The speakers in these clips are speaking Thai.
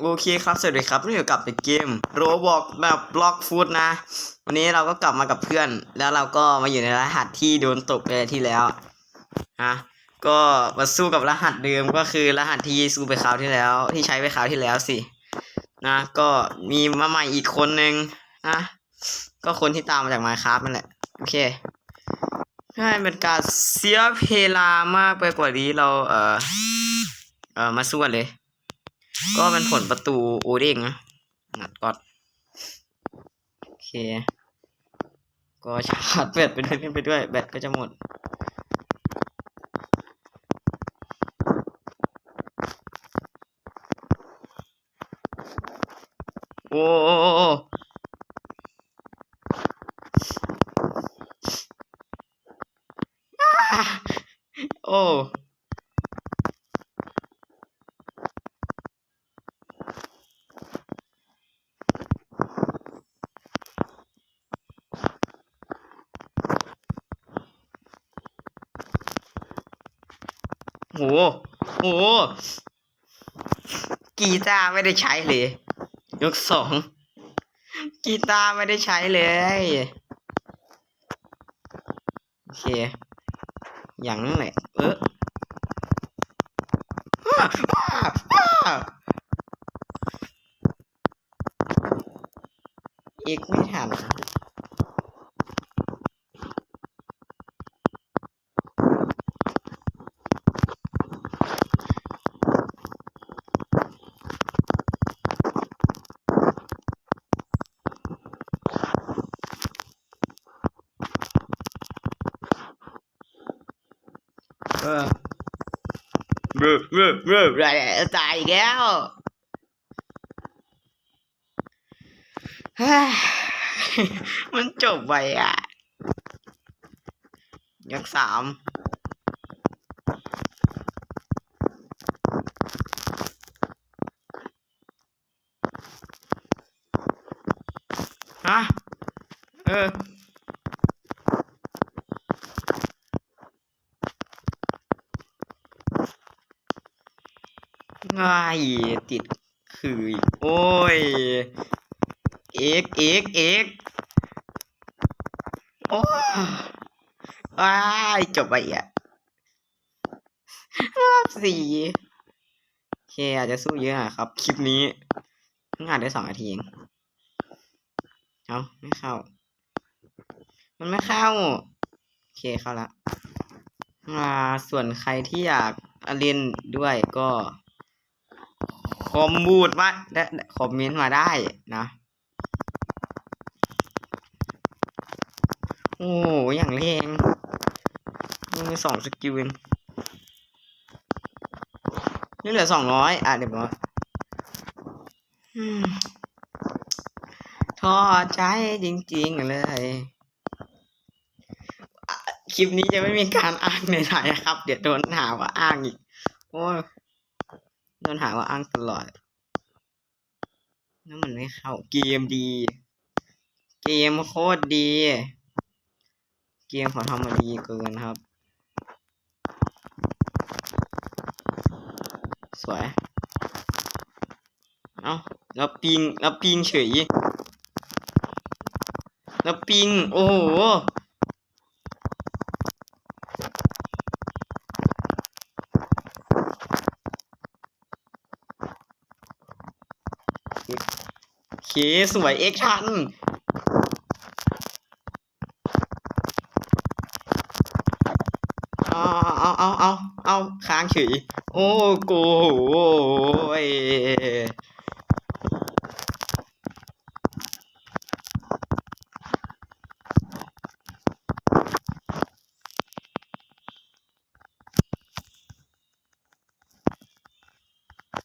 โอเคครับ สวัสดีครับนี่อยู่กับในเกมโรบอกแบบบล็อกฟูดนะ วันนี้เราก็กลับมากับเพื่อน แล้วเราก็มาอยู่ในรหัสที่โดนตกไปที่แล้วนะก็มาสู้กับรหัสเดิมก็คือรหัสที่สู้ไปคราวที่แล้ว ที่ใช้ไปคราวที่แล้วสินะก็มีมาใหม่อีกคนนึงนะก็คนที่ตามมาจากมาครับนั่นแหละโอเคให้เป็นการเสียเวลามากไปกว่านี้เราเออเออมาสู้กันเลย ก็เป็นผลประตูโอเด้งนะนัดก่อนโอเค ก็ชาร์จแบตไปด้วยเล่นไปด้วย แบตก็จะหมด โอ้าโอ้ โหโหกีตาร์ไม่ได้ใช้เลย ยกสองกีตาร์ไม่ได้ใช้เลยโอเคอย่างนั้นแหละเออว้าวว้าวว้าวอีกไม่ทัน เออเบ้อเบ้อเบ้อไรตายอีกแล้วมันจบไปอะยังสามฮะ เออ ง่ายติดคืออีก โอ้ยเอกเอกเอกโอ้ว้ายจบไปอะรอบสี่โอเคอาจจะสู้เยอะอะครับ คลิปนี้เพิ่งอ่านได้สองนาทีเองเอาไม่เข้า มันไม่เข้า โอเคเข้าละส่วนใครที่อยากเล่นด้วยก็ คอมบูดมาได้คอมเมนต์มาได้นะโอ้โหอย่างแรงมีสองสกิลเองนี่เหลือสองร้อยอะเดี๋ยวบอกอืมท้อใจจริงๆเลย คลิปนี้จะไม่มีการอ้างในไหนนะครับ เดี๋ยวโดนหาว่าอ้างอีก โอ้ โดนหาว่าอ้างตลอด แล้วมันไม่เข้า เกมดี เกมโคตรดี เกมเขาทำมาดีเกินครับ สวย เอาแล้วปิงแล้วปิงเฉยแล้วปิง โอ้โห เคสวยเอ็กชันเอาเอาเอาเอาเอาค้างเฉยโอ้โกย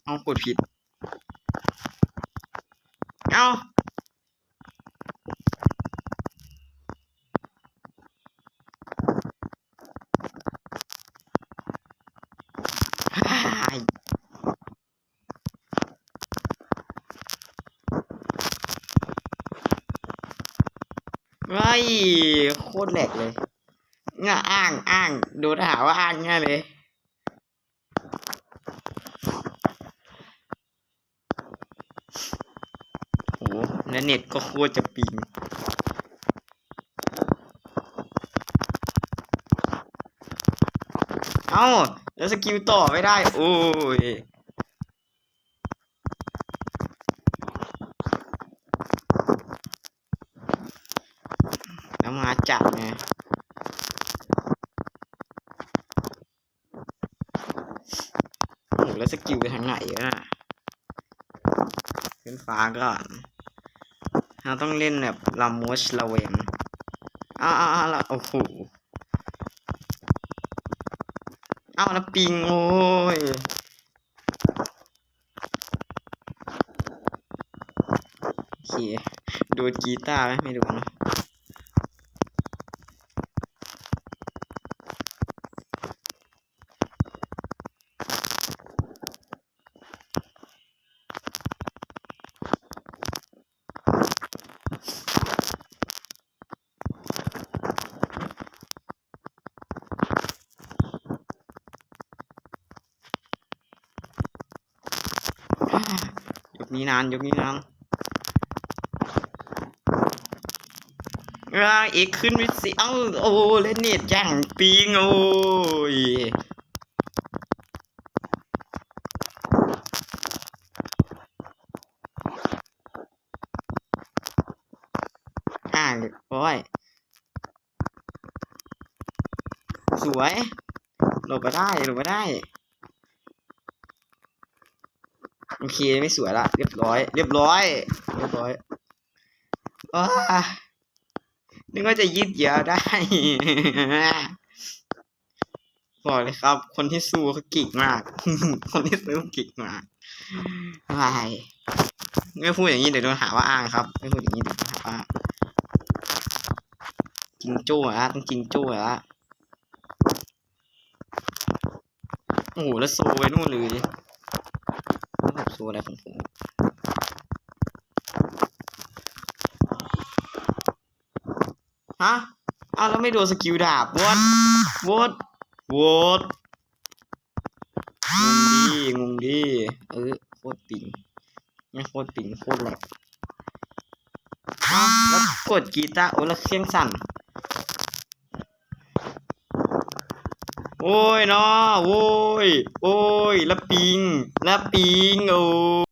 เอากดผิด เอาฮ่ายไอ้ ยโคตรแหลกเลยง่าอ้างอ้างโดนหาว่าอ้างง่ายเลยและเน็ตก็โคตรจะปิงเอ้า แล้วสกิลต่อไม่ได้ โอ้ย แล้วมาจับไงหแล้วสกิลไปทางไหนวะน่ะขึ้นฟ้าก่อนเราต้องเล่นแบบลามูชลาเวนอ้าวอ้าวอ้าวแล้วโอ้โหอ้าวแล้วปิงโอ้ยโอเคดูกีตาร์ไหมไม่ดูนะ นี้นานยกนี้นานเอ้ยเอกขึ้นไปสิเอ้าโอ้เล่นเน็ตย่างปิงโอ้ยอ่าเรียบร้อยสวยหลบมาได้หลบมาได้ โอ เคไม่สวยละเรียบร้อย เรียบร้อย เรียบร้อยว้านึกว่าจะยืดเยื้อได้ บอกเลยครับ คนที่สู้เขาเก่งมาก คนที่สู้เก่งมากวายไม่พูดอย่างนี้เดี๋ยวโดนหาว่าอ้างครับ ไม่พูดอย่างนี้เดี๋ยวโดนหาว่าอ้างจริงโจ้อะต้องจริงโจ้อะโอ้โหแล้วโซไว้นู่นเลย แล้วอะไรของผมฮะอ้าวแล้วไม่โดนสกิลดาบวอดวอดวอดงงดีงงดีเออโคตรปิงไม่โคตรปิงโคตรแหลกอ้าวแล้วกดกีตาร์โอ้แล้วเครื่องสั่น โอ้ยเนาะโอ้ย โอ้ยละปิงละปิงโอ้